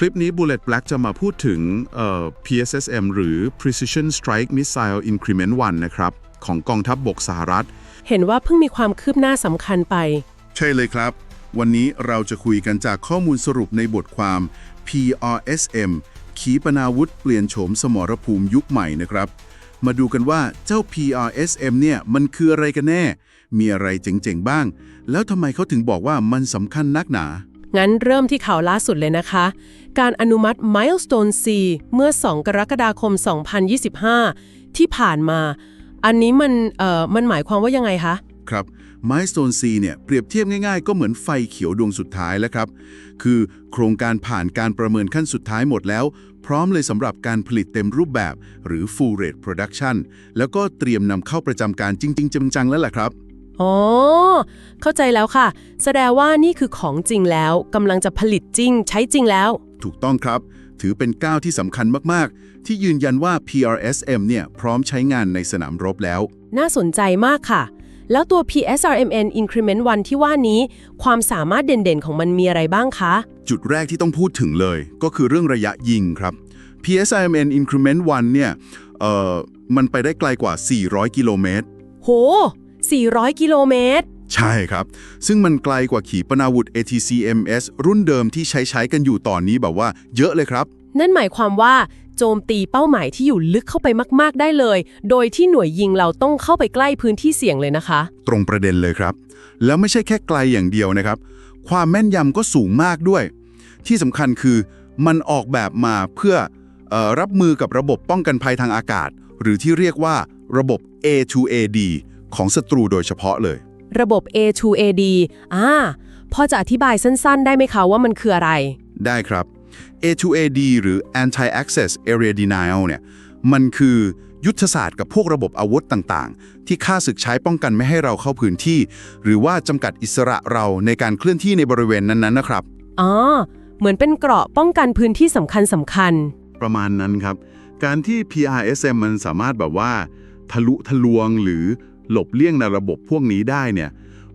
คลิปนี้ Bullet Black จะมาพูดถึงเอ่อ PSSM หรือ Precision Strike Missile Increment 1 นะครับ ของกองทัพบบกสหรัฐ เห็นว่าเพิ่งมีความคืบหน้าสำคัญไป ใช่เลยครับ วันนี้เราจะคุยกันจากข้อมูลสรุปในบทความ PRSM ขีปนาวุธเปลี่ยนโฉมสมรภูมิยุคใหม่นะครับ มาดูกันว่าเจ้า PRSM เนี่ยมันคืออะไรกันแน่ มีอะไรเจ๋งๆบ้าง แล้วทำไมเขาถึงบอกว่ามันสำคัญนักหนา งั้นเริ่มที่ข่าวล่าสุดเลยนะคะ การอนุมัติ Milestone C เมื่อ 2 กรกฎาคม 2025 ที่ผ่านมา อันนี้มันเอ่อมันหมายความว่ายังไงคะ ครับ Milestone C เนี่ยเปรียบเทียบง่ายๆ ก็เหมือนไฟเขียวดวงสุดท้ายแล้วครับ คือโครงการผ่านการประเมินขั้นสุดท้ายหมดแล้ว พร้อมเลยสำหรับการผลิตเต็มรูปแบบ หรือ full rate production แล้วก็เตรียมนำเข้าประจำการจริง ๆจังๆแล้วล่ะครับ อ๋อ เข้าใจแล้วค่ะ แสดงว่านี่คือของจริงแล้วกำลังจะผลิตจริง ใช้จริงแล้ว ถูกต้องครับ ถือเป็นก้าวที่สำคัญมาก ๆ ที่ยืนยันว่า PRSM เนี่ยพร้อมใช้งานในสนามรบแล้ว น่าสนใจมากค่ะ แล้วตัว PSRMN Increment 1 ที่ว่านี้ ความสามารถเด่น ๆ ของมันมีอะไรบ้างคะ จุดแรกที่ต้องพูดถึงเลย ก็คือเรื่องระยะยิงครับ PSIMN Increment 1 เนี่ย เอ่อ มันไปได้ไกลกว่า 400 กิโลเมตร โห 400 กิโลเมตร ใช่ครับ ซึ่งมันไกลกว่าขีปนาวุธ ATCMS รุ่นเดิมที่ใช้ใช้กันอยู่ตอนนี้แบบว่าเยอะเลยครับ นั่นหมายความว่าโจมตีเป้าหมายที่อยู่ลึกเข้าไปมาก ๆ ได้เลย โดยที่หน่วยยิงเราต้องเข้าไปใกล้พื้นที่เสี่ยงเลยนะคะ ตรงประเด็นเลยครับ แล้วไม่ใช่แค่ไกลอย่างเดียวนะครับ ความแม่นยำก็สูงมากด้วย ที่สำคัญคือมันออกแบบมาเพื่อเออรับมือกับระบบป้องกันภัยทางอากาศ หรือที่เรียกว่าระบบ A2AD ของศัตรูโดยเฉพาะเลย ระบบ A2AD อ่าพอจะอธิบายสั้นๆ ได้ไหมคะว่ามันคืออะไร ได้ครับ A2AD หรือ Anti-Access Area Denial เนี่ย มันคือยุทธศาสตร์กับพวกระบบอาวุธต่างๆ ที่ค่าศึกใช้ป้องกันไม่ให้เราเข้าพื้นที่ หรือว่าจำกัดอิสระเราในการเคลื่อนที่ในบริเวณนั้นๆ นะครับ อ๋อ เหมือนเป็นเกราะป้องกันพื้นที่สำคัญสำคัญ ประมาณนั้นครับ การที่ PRSM มันสามารถแบบว่า ทะลุทะลวงหรือ หลบเลี่ยงในระบบพวกนี้ได้เนี่ย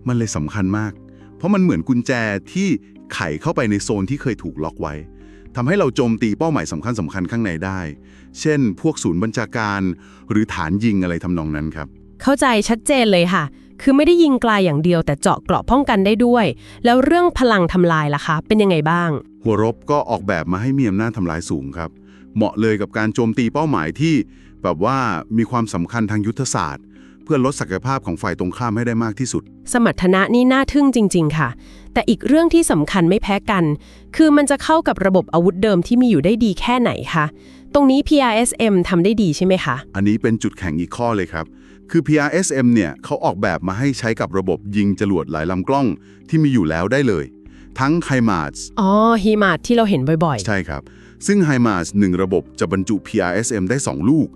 มันเลยสำคัญมาก เพราะมันเหมือนกุญแจที่ไขเข้าไปในโซนที่เคยถูกล็อกไว้ทำให้เราโจมตีเป้าหมายสำคัญสำคัญข้างในได้ เช่น พวกศูนย์บัญชาการ หรือฐานยิงอะไรทำนองนั้นครับ เข้าใจชัดเจนเลยค่ะ คือไม่ได้ยิงไกลอย่างเดียวแต่เจาะเกราะป้องกันได้ด้วย แล้วเรื่องพลังทำลายล่ะคะ เป็นยังไงบ้าง หัวรบก็ออกแบบมาให้มีอำนาจทำลายสูงครับ เหมาะเลยกับการโจมตีเป้าหมายที่ แบบว่ามีความสำคัญทางยุทธศาสตร์ เพื่อลดศักยภาพของฝ่ายตรงข้ามให้ได้มากที่สุด สมรรถนะนี่น่าทึ่งจริง ๆ ค่ะ แต่อีกเรื่องที่สำคัญไม่แพ้กัน คือมันจะเข้ากับระบบอาวุธเดิมที่มีอยู่ได้ดีแค่ไหนคะตรงนี้ PRSM ทำได้ดีใช่ไหมคะ อันนี้เป็นจุดแข็งอีกข้อเลยครับ คือ PRSM เนี่ยเขาออกแบบมาให้ใช้กับระบบยิงจรวดหลายลำกล้องที่มีอยู่แล้วได้เลย ทั้ง HIMARS อ๋อฮีมาที่เราเห็นบ่อยใช่ครับ ซึ่ง HIMARS 1ระบบจะบรรจุ PRSM ได้ 2 ลูก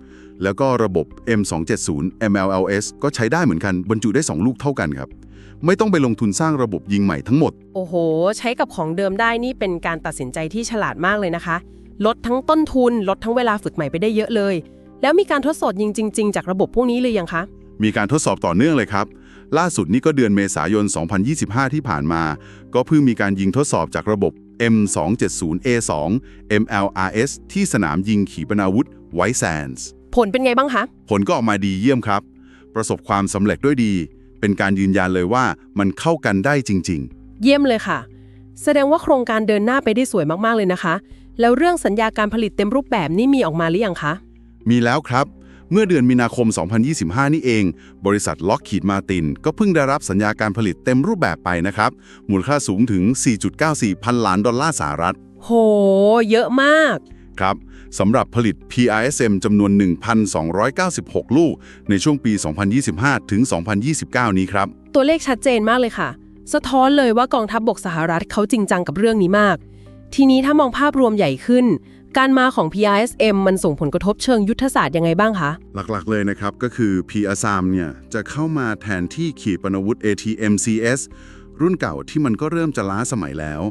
แล้วก็ระบบ M270 MLLS ก็ใช้ได้เหมือนกันบรรจุได้ 2 ลูกเท่ากันครับ ไม่ต้องไปลงทุนสร้างระบบยิงใหม่ทั้งหมดๆโอ้โห ใช้กับของเดิมได้นี่เป็นการตัดสินใจที่ฉลาดมากเลยนะคะ ลดทั้งต้นทุน ลดทั้งเวลาฝึกใหม่ไปได้เยอะเลย แล้วมีการทดสอบยิงจริง ๆ จากระบบพวกนี้เลยยังคะ มีการทดสอบต่อเนื่องเลยครับ ล่าสุดนี้ก็เดือนเมษายน 2025 ที่ผ่านมา ก็เพิ่งมีการยิงทดสอบจากระบบ M270A2 MLRS ที่สนามยิงขีปนาวุธไวแซนส์ ผลเป็นไงบ้างคะ ผลก็ออกมาดีเยี่ยมครับ ประสบความสำเร็จด้วยดี เป็นการยืนยันเลยว่ามันเข้ากันได้จริง เยี่ยมเลยค่ะ แสดงว่าโครงการเดินหน้าไปได้สวยมากๆเลยนะคะ แล้วเรื่องสัญญาการผลิตเต็มรูปแบบนี่มีออกมาหรือยังคะ ๆ มีแล้วครับ เมื่อเดือนมีนาคม 2025 นี่เอง บริษัทล็อกขีดมาติน ก็เพิ่งได้รับสัญญาการผลิตเต็มรูปแบบไปนะครับ มูลค่าสูงถึง 4.94 พันล้านดอลลาร์สหรัฐ โห เยอะมาก ครับสำหรับผลิต PRSM จำนวน 1,296 ลูก ในช่วงปี 2025 ถึง 2029 นี้ครับ ตัวเลขชัดเจนมากเลยค่ะ สะท้อนเลยว่ากองทัพบบกสหรัฐเขาจริงจังกับเรื่องนี้มาก ทีนี้ถ้ามองภาพรวมใหญ่ขึ้น การมาของ PRSM มันส่งผลกระทบเชิงยุทธศาสตร์ยังไงบ้างคะ หลักๆเลยนะครับ ก็คือ PRSAM เนี่ยจะเข้ามาแทนที่ขีปนาวุธ ATMCS รุ่นเก่าที่มันก็เริ่มจะล้าสมัยแล้ว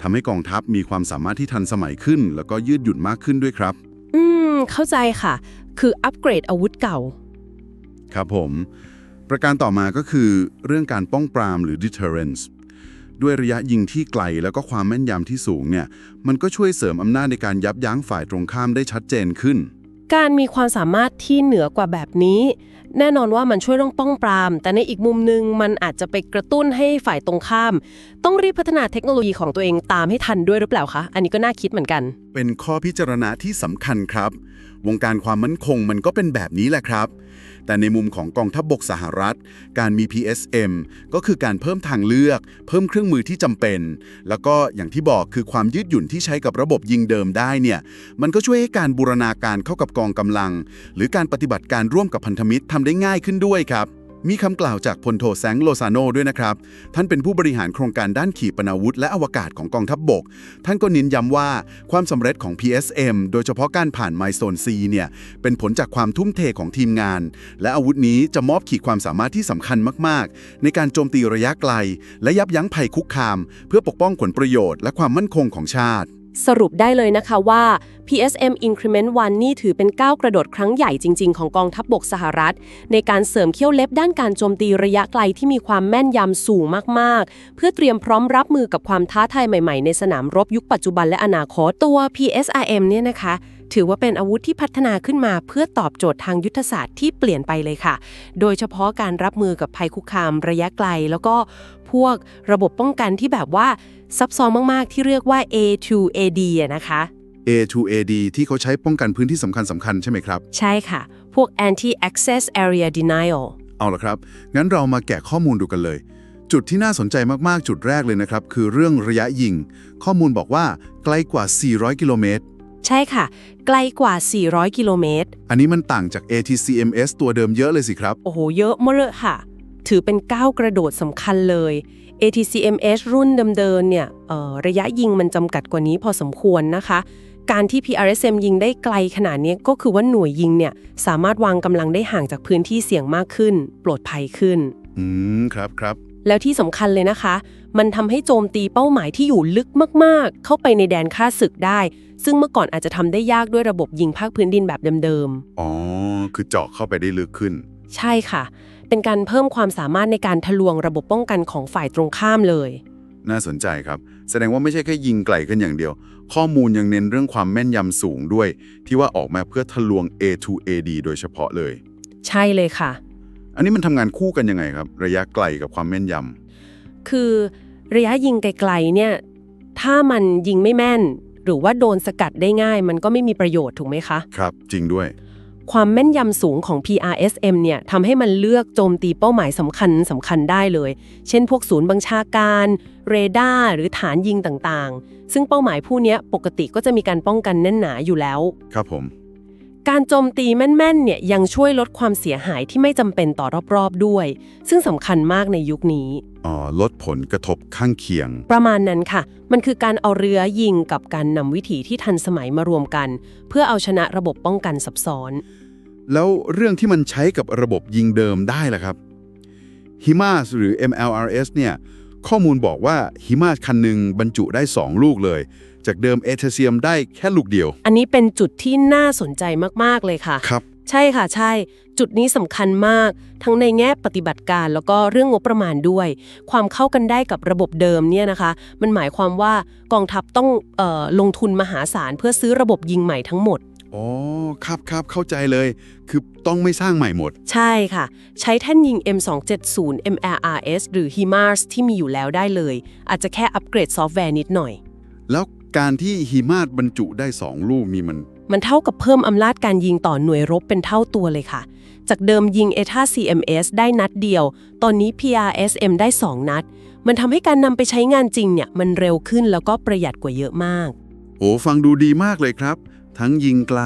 ทำให้กองทัพมีความสามารถที่ทันสมัยขึ้น แล้วก็ยืดหยุ่นมากขึ้นด้วยครับ อืม เข้าใจค่ะ คืออัปเกรดอาวุธเก่า ครับผม ประการต่อมาก็คือเรื่องการป้องปรามหรือ deterrence ด้วยระยะยิงที่ไกลแล้วก็ความแม่นยำที่สูงเนี่ย มันก็ช่วยเสริมอำนาจในการยับยั้งฝ่ายตรงข้ามได้ชัดเจนขึ้น การมีความสามารถที่เหนือกว่าแบบนี้ แน่นอนว่ามันช่วยเรื่องป้องปราม แต่ในอีกมุมหนึ่งมันอาจจะไปกระตุ้นให้ฝ่ายตรงข้าม ต้องรีบพัฒนาเทคโนโลยีของตัวเองตามให้ทันด้วยหรือเปล่าคะ อันนี้ก็น่าคิดเหมือนกัน เป็นข้อพิจารณาที่สำคัญครับ วงการความมั่นคงมันก็เป็นแบบนี้แหละครับ แต่ในมุมของกองทัพบบกสหรัฐ การมี PSM ก็คือการเพิ่มทางเลือก เพิ่มเครื่องมือที่จำเป็น แล้วก็อย่างที่บอกคือความยืดหยุ่นที่ใช้กับระบบยิงเดิมได้เนี่ยมันก็ช่วยให้การบูรณาการเข้ากับกองกำลัง หรือการปฏิบัติการร่วมกับพันธมิตรทำได้ง่ายขึ้นด้วยครับ มีคำกล่าวจากพลโทแซงโลซาโนด้วยนะครับ ท่านเป็นผู้บริหารโครงการด้านขีปนาวุธและอวกาศของกองทัพบบก ท่านก็เน้นย้ำว่าความสำเร็จของ PSM โดยเฉพาะการผ่านไมโซน C เนี่ย เป็นผลจากความทุ่มเทของทีมงาน และอาวุธนี้จะมอบขีดความสามารถที่สำคัญมาก ๆ ในการโจมตีระยะไกล และยับยั้งภัยคุกคาม เพื่อปกป้องผลประโยชน์และความมั่นคงของชาติ สรุปได้เลยนะคะว่า PSM Increment 1 นี่ถือเป็นก้าวกระโดดครั้งใหญ่จริง ๆ ของกองทัพบบกสหรัฐ ในการเสริมเขี้ยวเล็บด้านการโจมตีระยะไกลที่มีความแม่นยำสูงมาก ๆ เพื่อเตรียมพร้อมรับมือกับความท้าทายใหม่ ๆ ในสนามรบยุคปัจจุบันและอนาคตตัว PSRM เนี่ยนะคะ ถือว่าเป็นอาวุธที่พัฒนาขึ้นมาเพื่อตอบโจทย์ทางยุทธศาสตร์ที่เปลี่ยนไปเลยค่ะ โดยเฉพาะการรับมือกับภัยคุกคามระยะไกล แล้วก็พวกระบบป้องกันที่แบบว่าซับซ้อนมาก ๆ ที่เรียกว่า A2AD อะนะคะ A2AD ที่เขาใช้ป้องกันพื้นที่สำคัญสำคัญใช่ไหมครับ ใช่ค่ะ พวก anti access area denial เอาละครับ งั้นเรามาแกะข้อมูลดูกันเลย จุดที่น่าสนใจมาก ๆ จุดแรกเลยนะครับ คือเรื่องระยะยิง ข้อมูลบอกว่าไกลกว่า 400 กิโลเมตร ใช่ค่ะ ไกลกว่า 400 กิโลเมตร อันนี้มันต่างจาก ATCMS ตัวเดิมเยอะเลยสิครับ โอ้โห เยอะมากเลยค่ะ ถือเป็นก้าวกระโดดสำคัญเลย ATCMS รุ่นเดิมๆเนี่ยเอ่อระยะยิงมันจำกัดกว่านี้พอสมควรนะคะ การที่ PRSM ยิงได้ไกลขนาดนี้ก็คือว่าหน่วยยิงเนี่ยสามารถวางกำลังได้ห่างจากพื้นที่เสี่ยงมากขึ้น ปลอดภัยขึ้น อืม ครับครับ แล้วที่สำคัญเลยนะคะ มันทำให้โจมตีเป้าหมายที่อยู่ลึกมากๆ เข้าไปในแดนค่าศึกได้ ซึ่งเมื่อก่อนอาจจะทำได้ยากด้วยระบบยิงภาคพื้นดินแบบเดิมอ๋อ คือเจาะเข้าไปได้ลึกขึ้นๆใช่ค่ะ เป็นการเพิ่มความสามารถในการทะลวงระบบป้องกันของฝ่ายตรงข้ามเลย น่าสนใจครับ แสดงว่าไม่ใช่แค่ยิงไกลกันอย่างเดียว ข้อมูลยังเน้นเรื่องความแม่นยำสูงด้วย ที่ว่าออกมาเพื่อทะลวง A2AD โดยเฉพาะเลย ใช่เลยค่ะ อันนี้มันทำงานคู่กันยังไงครับ ระยะไกลกับความแม่นยำคือระยะยิงไกลๆเนี่ยถ้ามันยิงไม่แม่น หรือว่าโดนสกัดได้ง่าย มันก็ไม่มีประโยชน์ถูกไหมคะ ครับ จริงด้วย ความแม่นยำสูงของ PRSM เนี่ยทำให้มันเลือกโจมตีเป้าหมายสำคัญสำคัญได้เลย เช่น พวกศูนย์บัญชาการ เรดาร์หรือฐานยิงต่างๆ ซึ่งเป้าหมายผู้เนี้ยปกติก็จะมีการป้องกันแน่นหนาอยู่แล้ว ครับผม การโจมตีแม่นๆ เนี่ยยังช่วยลดความเสียหายที่ไม่จำเป็นต่อรอบๆ ด้วย ซึ่งสำคัญมากในยุคนี้ อ๋อลดผลกระทบข้างเคียง ประมาณนั้นค่ะ มันคือการเอาเรือยิงกับการนำวิถีที่ทันสมัยมารวมกัน เพื่อเอาชนะระบบป้องกันซับซ้อน แล้วเรื่องที่มันใช้กับระบบยิงเดิมได้ล่ะครับ HIMARS หรือ MLRS เนี่ยข้อมูลบอกว่า HIMARS คันหนึ่งบรรจุได้ 2 ลูกเลย จากเดิมเอเทเซียมได้แค่ลูกเดียว อันนี้เป็นจุดที่น่าสนใจมาก ๆ เลยค่ะ ครับ ใช่ค่ะใช่ จุดนี้สำคัญมาก ทั้งในแง่ปฏิบัติการแล้วก็เรื่องงบประมาณด้วย ความเข้ากันได้กับระบบเดิมเนี่ยนะคะ มันหมายความว่ากองทัพต้องเออลงทุนมหาศาลเพื่อซื้อระบบยิงใหม่ทั้งหมด อ๋อ ครับครับเข้าใจเลย คือต้องไม่สร้างใหม่หมด ใช่ค่ะ ใช้แท่นยิง M270 MLRS หรือ HIMARS ที่มีอยู่แล้วได้เลย อาจจะแค่อัปเกรดซอฟต์แวร์นิดหน่อย แล้ว การที่ HIMARS บรรจุได้2ลูกมีมัน มันเท่ากับเพิ่มอำนาจการยิงต่อหน่วยรบเป็นเท่าตัวเลยค่ะ จากเดิมยิง ETA CMS ได้นัดเดียว ตอนนี้ PRSM ได้ 2 นัด มันทำให้การนำไปใช้งานจริงเนี่ย มันเร็วขึ้นแล้วก็ประหยัดกว่าเยอะมาก โอ้ฟังดูดีมากเลยครับ ทั้งยิงไกล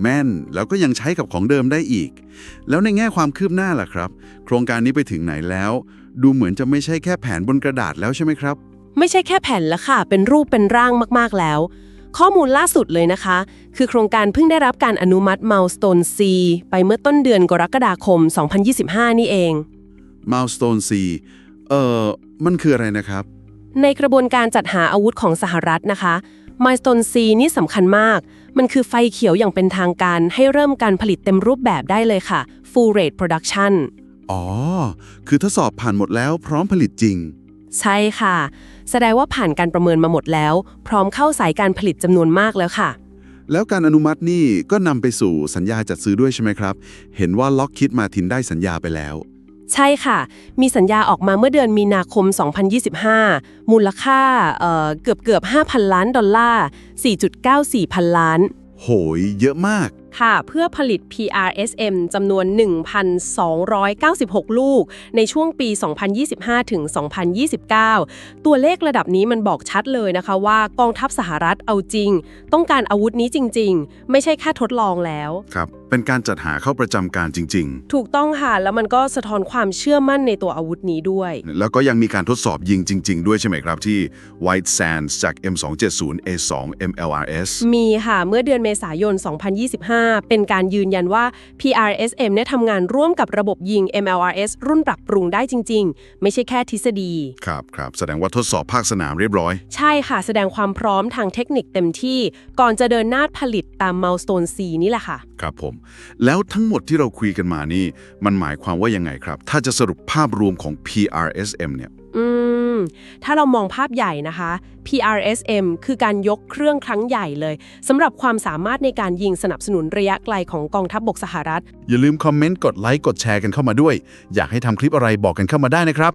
แม่น แล้วก็ยังใช้กับของเดิมได้อีก แล้วในแง่ความคืบหน้าล่ะครับ โครงการนี้ไปถึงไหนแล้ว ดูเหมือนจะไม่ใช่แค่แผนบนกระดาษแล้วใช่ไหมครับ ไม่ใช่แค่แผ่นละค่ะ เป็นรูปเป็นร่างมากๆแล้ว ข้อมูลล่าสุดเลยนะคะ คือโครงการเพิ่งได้รับการอนุมัติ Milestone C ไปเมื่อต้นเดือนกรกฎาคม 2025 นี่เอง Milestone C เอ่อ มันคืออะไรนะครับ ในกระบวนการจัดหาอาวุธของสหรัฐนะคะ Milestone C นี่สำคัญมาก มันคือไฟเขียวอย่างเป็นทางการให้เริ่มการผลิตเต็มรูปแบบได้เลยค่ะ Full Rate Production อ๋อ คือทดสอบผ่านหมดแล้วพร้อมผลิตจริง ใช่ค่ะ แสดงว่าผ่านการประเมินมาหมดแล้ว พร้อมเข้าสายการผลิตจำนวนมากแล้วค่ะ แล้วการอนุมัตินี่ก็นำไปสู่สัญญาจัดซื้อด้วยใช่ไหมครับ เห็นว่าล็อกคิดมาทินได้สัญญาไปแล้ว ใช่ค่ะ มีสัญญาออกมาเมื่อเดือนมีนาคม 2025 มูลค่าเอ่อเกือบเกือบ5,000 ล้านดอลลาร์ 4.94 พันล้าน โหย เยอะมาก ค่ะเพื่อผลิต PRSM จำนวน 1,296 ลูก ในช่วงปี 2025 ถึง 2029 ตัวเลขระดับนี้มันบอกชัดเลยนะคะว่ากองทัพสหรัฐเอาจริง ต้องการอาวุธนี้จริง ๆ ไม่ใช่แค่ทดลองแล้ว ครับ เป็นการจัดหาเข้าประจำการจริง ถูกต้องค่ะ แล้วมันก็สะท้อนความเชื่อมั่นในตัวอาวุธนี้ด้วย ๆ แล้วก็ยังมีการทดสอบยิงจริง ๆ ด้วยใช่ไหมครับที่ White Sands จาก M270A2 MLRS มีค่ะเมื่อเดือนเมษายน 2025เป็นการยืนยันว่า PRSM เนี่ยทำงานร่วมกับระบบยิง MLRS รุ่นปรับปรุงได้จริง ๆ ไม่ใช่แค่ทฤษฎี ครับครับแสดงว่าทดสอบภาคสนามเรียบร้อย ใช่ค่ะ แสดงความพร้อมทางเทคนิคเต็มที่ ก่อนจะเดินหน้าผลิตตาม Milestone C นี่แหละค่ะ ครับผม แล้วทั้งหมดที่เราคุยกันมานี่ มันหมายความว่ายังไงครับ ถ้าจะสรุปภาพรวมของ PRSM เนี่ย อื มถ้าเรามองภาพใหญ่นะคะ PRSM คือการยกเครื่องครั้งใหญ่เลยสำหรับความสามารถในการยิงสนับสนุนระยะไกลของกองทัพบบกสหรัฐ อย่าลืมคอมเมนต์กดไลค์กดแชร์กันเข้ามาด้วย อยากให้ทำคลิปอะไรบอกกันเข้ามาได้นะครับ